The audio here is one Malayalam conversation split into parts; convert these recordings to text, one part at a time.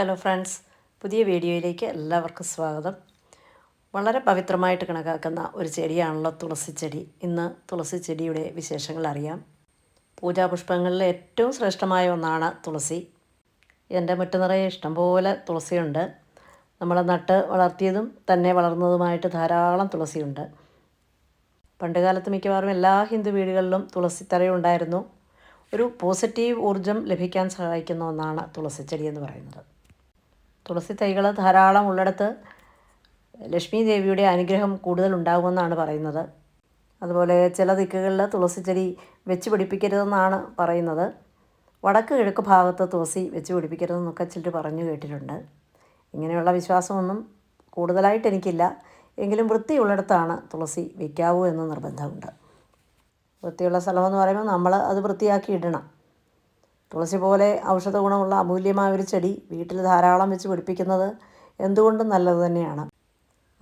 ഹലോ ഫ്രണ്ട്സ് പുതിയ വീഡിയോയിലേക്ക് എല്ലാവർക്കും സ്വാഗതം. വളരെ പവിത്രമായിട്ട് കണക്കാക്കുന്ന ഒരു ചെടിയാണല്ലോ തുളസി ചെടി. ഇന്ന് തുളസി ചെടിയുടെ വിശേഷങ്ങൾ അറിയാം. പൂജാപുഷ്പങ്ങളിൽ ഏറ്റവും ശ്രേഷ്ഠമായ ഒന്നാണ് തുളസി. എന്റെ മുറ്റ നിറയെ ഇഷ്ടംപോലെ തുളസിയുണ്ട്. നമ്മൾ നട്ട് വളർത്തിയതും തന്നെ വളർന്നതുമായിട്ട് ധാരാളം തുളസിയുണ്ട്. പണ്ടുകാലത്ത് മിക്കവാറും എല്ലാ ഹിന്ദു വീടുകളിലും തുളസി തറയുണ്ടായിരുന്നു ഒരു പോസിറ്റീവ് ഊർജം ലഭിക്കാൻ സഹായിക്കുന്ന ഒന്നാണ് തുളസിച്ചെടി എന്ന് പറയുന്നത്. തുളസി തൈകൾ ധാരാളം ഉള്ളിടത്ത് ലക്ഷ്മി ദേവിയുടെ അനുഗ്രഹം കൂടുതൽ ഉണ്ടാകുമെന്നാണ് പറയുന്നത്. അതുപോലെ ചില ദിക്കുകളിൽ തുളസി ചെടി വെച്ച് പിടിപ്പിക്കരുതെന്നാണ് പറയുന്നത്. വടക്ക് കിഴക്ക് ഭാഗത്ത് തുളസി വെച്ച് പിടിപ്പിക്കരുതെന്നൊക്കെ ചിലർ പറഞ്ഞു കേട്ടിട്ടുണ്ട്. ഇങ്ങനെയുള്ള വിശ്വാസമൊന്നും കൂടുതലായിട്ട് എനിക്കില്ല. എങ്കിലും വൃത്തിയുള്ളിടത്താണ് തുളസി വയ്ക്കാവൂ എന്ന് നിർബന്ധമുണ്ട്. വൃത്തിയുള്ള സ്ഥലമെന്ന് പറയുമ്പോൾ നമ്മൾ അത് വൃത്തിയാക്കി ഇടണം. തുളസി പോലെ ഔഷധ ഗുണമുള്ള അമൂല്യമായ ഒരു ചെടി വീട്ടിൽ ധാരാളം വെച്ച് പിടിപ്പിക്കുന്നത് എന്തുകൊണ്ടും നല്ലത് തന്നെയാണ്.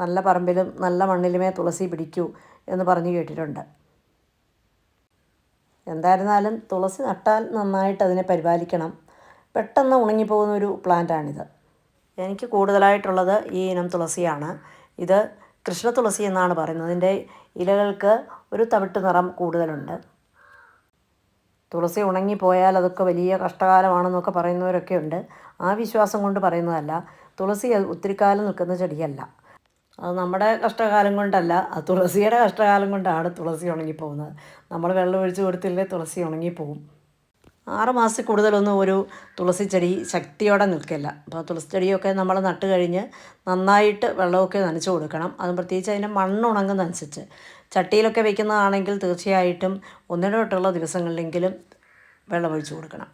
നല്ല പറമ്പിലും നല്ല മണ്ണിലുമേ തുളസി പിടിക്കൂ എന്ന് പറഞ്ഞു കേട്ടിട്ടുണ്ട്. എന്തായിരുന്നാലും തുളസി നട്ടാൽ നന്നായിട്ട് അതിനെ പരിപാലിക്കണം. പെട്ടെന്ന് ഉണങ്ങിപ്പോകുന്ന ഒരു പ്ലാന്റാണിത്. എനിക്ക് കൂടുതലായിട്ടുള്ളത് ഈ ഇനം തുളസിയാണ്. ഇത് കൃഷ്ണ തുളസി എന്നാണ് പറയുന്നത്. ഇതിന്റെ ഇലകൾക്ക് ഒരു തവിട്ട് നിറം കൂടുതലുണ്ട്. തുളസി ഉണങ്ങിപ്പോയാൽ അതൊക്കെ വലിയ കഷ്ടകാലമാണെന്നൊക്കെ പറയുന്നവരൊക്കെ ഉണ്ട്. ആ വിശ്വാസം കൊണ്ട് പറയുന്നതല്ല തുളസി ഒത്തിരി കാലം നിൽക്കുന്ന ചെടിയല്ല. അത് നമ്മുടെ കഷ്ടകാലം കൊണ്ടല്ല അത് തുളസിയുടെ കഷ്ടകാലം കൊണ്ടാണ് തുളസി ഉണങ്ങിപ്പോകുന്നത്. നമ്മൾ വെള്ളം ഒഴിച്ച് കൊടുത്തില്ലേ തുളസി ഉണങ്ങിപ്പോവും ആറ് മാസത്തിൽ കൂടുതലൊന്നും ഒരു തുളസി ചെടി ശക്തിയോടെ നിൽക്കില്ല. അപ്പോൾ തുളസി ചെടിയൊക്കെ നമ്മൾ നട്ട് കഴിഞ്ഞ് നന്നായിട്ട് വെള്ളമൊക്കെ നനച്ച് കൊടുക്കണം. അതും പ്രത്യേകിച്ച് അതിന്റെ മണ്ണ് ഉണങ്ങുന്നതനുസരിച്ച് ചട്ടിയിലൊക്കെ വെക്കുന്നതാണെങ്കിൽ തീർച്ചയായിട്ടും ഒന്നിടവിട്ടുള്ള ദിവസങ്ങളിലെങ്കിലും വെള്ളമൊഴിച്ച് കൊടുക്കണം.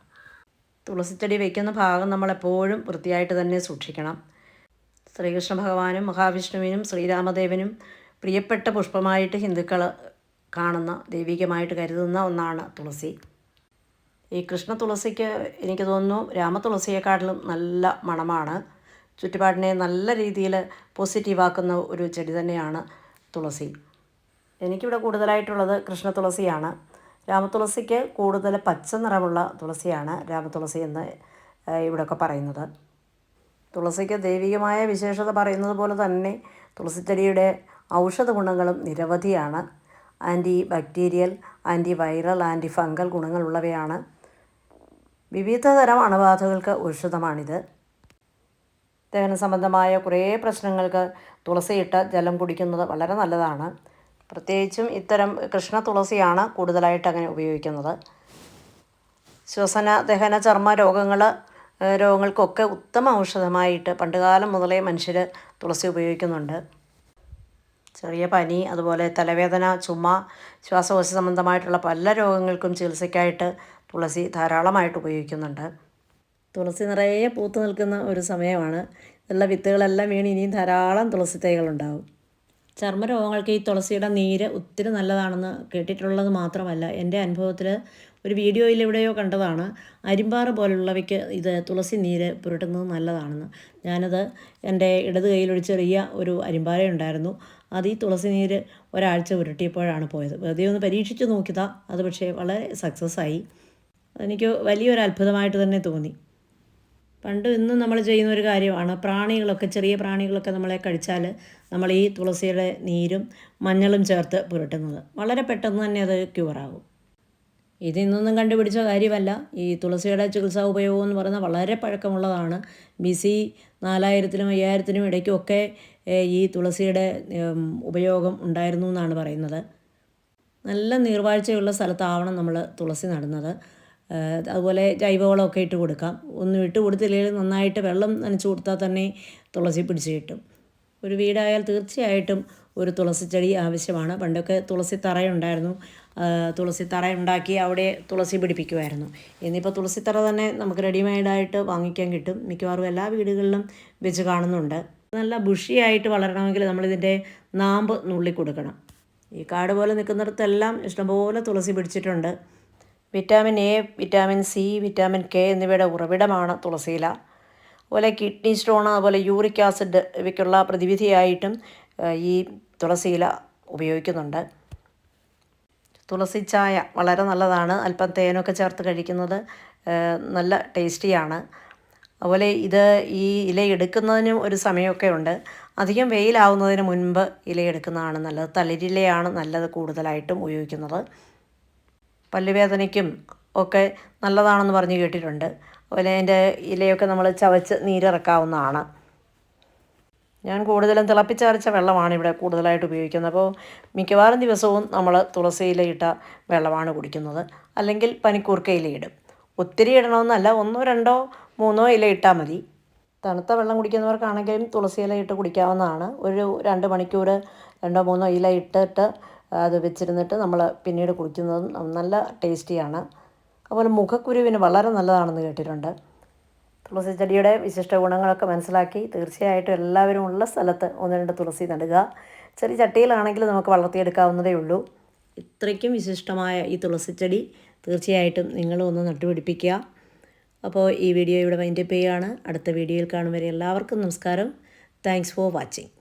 തുളസി ചെടി വെക്കുന്ന ഭാഗം നമ്മളെപ്പോഴും വൃത്തിയായിട്ട് തന്നെ സൂക്ഷിക്കണം. ശ്രീകൃഷ്ണ ഭഗവാനും മഹാവിഷ്ണുവിനും ശ്രീരാമദേവനും പ്രിയപ്പെട്ട പുഷ്പമായിട്ട് ഹിന്ദുക്കൾ കാണുന്ന ദൈവികമായിട്ട് കരുതുന്ന ഒന്നാണ് തുളസി. ഈ കൃഷ്ണ തുളസിക്ക് എനിക്ക് തോന്നുന്നു രാമതുളസിയെക്കാട്ടിലും നല്ല മണമാണ്. ചുറ്റുപാടിനെ നല്ല രീതിയിൽ പോസിറ്റീവാക്കുന്ന ഒരു ചെടി തന്നെയാണ് തുളസി. എനിക്കിവിടെ കൂടുതലായിട്ടുള്ളത് കൃഷ്ണ തുളസിയാണ്. രാമതുളസിക്ക് കൂടുതൽ പച്ച നിറമുള്ള തുളസിയാണ് രാമതുളസി എന്ന് ഇവിടെയൊക്കെ പറയുന്നത്. തുളസിക്ക് ദൈവികമായ വിശേഷത പറയുന്നത് പോലെ തന്നെ തുളസിച്ചെടിയുടെ ഔഷധ ഗുണങ്ങളും നിരവധിയാണ്. Antibacterial antiviral antifungal ഗുണങ്ങളുള്ളവയാണ്. വിവിധ തരം അണുബാധകൾക്ക് ഔഷധമാണിത്. ദഹന സംബന്ധമായ കുറേ പ്രശ്നങ്ങൾക്ക് തുളസിയിട്ട ജലം കുടിക്കുന്നത് വളരെ നല്ലതാണ്. പ്രത്യേകിച്ചും ഇത്തരം കൃഷ്ണ തുളസിയാണ് കൂടുതലായിട്ട് അങ്ങനെ ഉപയോഗിക്കുന്നത്. ശ്വസന ദഹന ചർമ്മ രോഗങ്ങൾ രോഗങ്ങൾക്കൊക്കെ ഉത്തമ ഔഷധമായിട്ട് പണ്ടുകാലം മുതലേ മനുഷ്യർ തുളസി ഉപയോഗിക്കുന്നുണ്ട്. ചെറിയ പനി അതുപോലെ തലവേദന ചുമ ശ്വാസകോശ സംബന്ധമായിട്ടുള്ള പല രോഗങ്ങൾക്കും ചികിത്സയ്ക്കായിട്ട് തുളസി ധാരാളമായിട്ട് ഉപയോഗിക്കുന്നുണ്ട്. തുളസി നിറയെ പൂത്തു നിൽക്കുന്ന ഒരു സമയമാണ്. ഇതുള്ള വിത്തുകളെല്ലാം വീണ് ഇനിയും ധാരാളം തുളസി തൈകളുണ്ടാവും ചർമ്മരോഗങ്ങൾക്ക് ഈ തുളസിയുടെ നീര് ഒത്തിരി നല്ലതാണെന്ന് കേട്ടിട്ടുള്ളത് മാത്രമല്ല എന്റെ അനുഭവത്തിൽ ഒരു വീഡിയോയിൽ എവിടെയോ കണ്ടതാണ്. അരിമ്പാറ പോലുള്ളവയ്ക്ക് ഇത് തുളസി നീര് പുരട്ടുന്നത് നല്ലതാണെന്ന്. ഞാനത് എന്റെ ഇടത് കയ്യിൽ ഒരു ചെറിയ ഒരു അരിമ്പാറ ഉണ്ടായിരുന്നു. അത് ഈ തുളസി നീര് ഒരാഴ്ച പുരട്ടിയപ്പോഴാണ് പോയത്. വെറുതെ ഒന്ന് പരീക്ഷിച്ച് നോക്കിയതാ. അത് പക്ഷേ വളരെ സക്സസ് ആയി. എനിക്ക് വലിയൊരു അത്ഭുതമായിട്ട് തന്നെ തോന്നി. പണ്ട് ഇന്നും നമ്മൾ ചെയ്യുന്ന ഒരു കാര്യമാണ് പ്രാണികളൊക്കെ ചെറിയ പ്രാണികളൊക്കെ നമ്മളെ കഴിച്ചാൽ നമ്മൾ ഈ തുളസിയുടെ നീരും മഞ്ഞളും ചേർത്ത് പുരട്ടുന്നത്. വളരെ പെട്ടെന്ന് തന്നെ അത് ക്യൂറാകും ഇത് ഇന്നൊന്നും കണ്ടുപിടിച്ച കാര്യമല്ല. ഈ തുളസിയുടെ ചികിത്സാ ഉപയോഗം എന്ന് പറയുന്നത് വളരെ പഴക്കമുള്ളതാണ്. ബി സി നാലായിരത്തിനും അയ്യായിരത്തിനും ഇടയ്ക്കുമൊക്കെ ഈ തുളസിയുടെ ഉപയോഗം ഉണ്ടായിരുന്നു എന്നാണ് പറയുന്നത്. നല്ല നീർവാഴ്ചയുള്ള സ്ഥലത്താവണം നമ്മൾ തുളസി നടുന്നത്. അതുപോലെ ജൈവവളമൊക്കെ ഇട്ട് കൊടുക്കാം. ഒന്നും ഇട്ട് കൊടുത്തില്ലെങ്കിൽ നന്നായിട്ട് വെള്ളം നനച്ച് കൊടുത്താൽ തന്നെ തുളസി പിടിച്ച് കിട്ടും. ഒരു വീടായാൽ തീർച്ചയായിട്ടും ഒരു തുളസി ചെടി ആവശ്യമാണ്. പണ്ടൊക്കെ തുളസി തറയുണ്ടായിരുന്നു തുളസി തറ ഉണ്ടാക്കി അവിടെ തുളസി പിടിപ്പിക്കുമായിരുന്നു. ഇന്നിപ്പോൾ തുളസിത്തറ തന്നെ നമുക്ക് റെഡിമെയ്ഡായിട്ട് വാങ്ങിക്കാൻ കിട്ടും. മിക്കവാറും എല്ലാ വീടുകളിലും വെച്ച് കാണുന്നുണ്ട്. നല്ല ബുഷിയായിട്ട് വളരണമെങ്കിൽ നമ്മളിതിന്റെ നാമ്പ് നുള്ളി കൊടുക്കണം. ഈ കാട് പോലെ നിൽക്കുന്നിടത്തെല്ലാം ഇഷ്ടംപോലെ തുളസി പിടിച്ചിട്ടുണ്ട്. Vitamin A vitamin C vitamin K എന്നിവയുടെ ഉറവിടമാണ് തുളസിയില. അതുപോലെ കിഡ്നി സ്റ്റോൺ അതുപോലെ യൂറിക് ആസിഡ് ഇവയ്ക്കുള്ള പ്രതിവിധിയായിട്ടും ഈ തുളസിയില ഉപയോഗിക്കുന്നുണ്ട്. തുളസി ചായ വളരെ നല്ലതാണ്. അല്പം തേനൊക്കെ ചേർത്ത് കഴിക്കുന്നത് നല്ല ടേസ്റ്റിയാണ്. അതുപോലെ ഇത് ഈ ഇല എടുക്കുന്നതിനും ഒരു സമയമൊക്കെ ഉണ്ട്. അധികം വെയിലാവുന്നതിന് മുൻപ് ഇല എടുക്കുന്നതാണ് നല്ലത്. തളിരിലയാണ് നല്ലത് കൂടുതലായിട്ടും ഉപയോഗിക്കുന്നത്. പല്ലുവേദനയ്ക്കും ഒക്കെ നല്ലതാണെന്ന് പറഞ്ഞ് കേട്ടിട്ടുണ്ട്. അതുപോലെ അതിന്റെ ഇലയൊക്കെ നമ്മൾ ചവച്ച് നീരിറക്കാവുന്നതാണ്. ഞാൻ കൂടുതലും തിളപ്പിച്ചരച്ച വെള്ളമാണ് ഇവിടെ കൂടുതലായിട്ട് ഉപയോഗിക്കുന്നത്. അപ്പോൾ മിക്കവാറും ദിവസവും നമ്മൾ തുളസി ഇലയിട്ട വെള്ളമാണ് കുടിക്കുന്നത്. അല്ലെങ്കിൽ പനിക്കൂർക്ക ഇലയിടും. ഒത്തിരി ഇടണമെന്നല്ല ഒന്നോ രണ്ടോ മൂന്നോ ഇല ഇട്ടാൽ മതി. തണുത്ത വെള്ളം കുടിക്കുന്നവർക്കാണെങ്കിലും തുളസി ഇല ഇട്ട് കുടിക്കാവുന്നതാണ്. ഒരു രണ്ട് മണിക്കൂർ രണ്ടോ മൂന്നോ ഇല ഇട്ടിട്ട് അത് വെച്ചിരുന്നിട്ട് നമ്മൾ പിന്നീട് കുടിക്കുന്നതും നല്ല ടേസ്റ്റിയാണ്. അതുപോലെ മുഖക്കുരുവിന് വളരെ നല്ലതാണെന്ന് കേട്ടിട്ടുണ്ട്. തുളസി ചെടിയുടെ വിശിഷ്ട ഗുണങ്ങളൊക്കെ മനസ്സിലാക്കി തീർച്ചയായിട്ടും എല്ലാവരും ഉള്ള സ്ഥലത്ത് ഒന്ന് രണ്ട് തുളസി നടുക. ചെറിയ ചട്ടിയിലാണെങ്കിൽ നമുക്ക് വളർത്തിയെടുക്കാവുന്നതേ ഉള്ളൂ. ഇത്രയ്ക്കും വിശിഷ്ടമായ ഈ തുളസിച്ചെടി തീർച്ചയായിട്ടും നിങ്ങളും ഒന്ന് നട്ടുപിടിപ്പിക്കുക. അപ്പോൾ ഈ വീഡിയോ ഇവിടെ വൈൻഡപ്പ് ചെയ്യുകയാണ് അടുത്ത വീഡിയോയിൽ കാണും വരെ എല്ലാവർക്കും നമസ്കാരം. Thanks for watching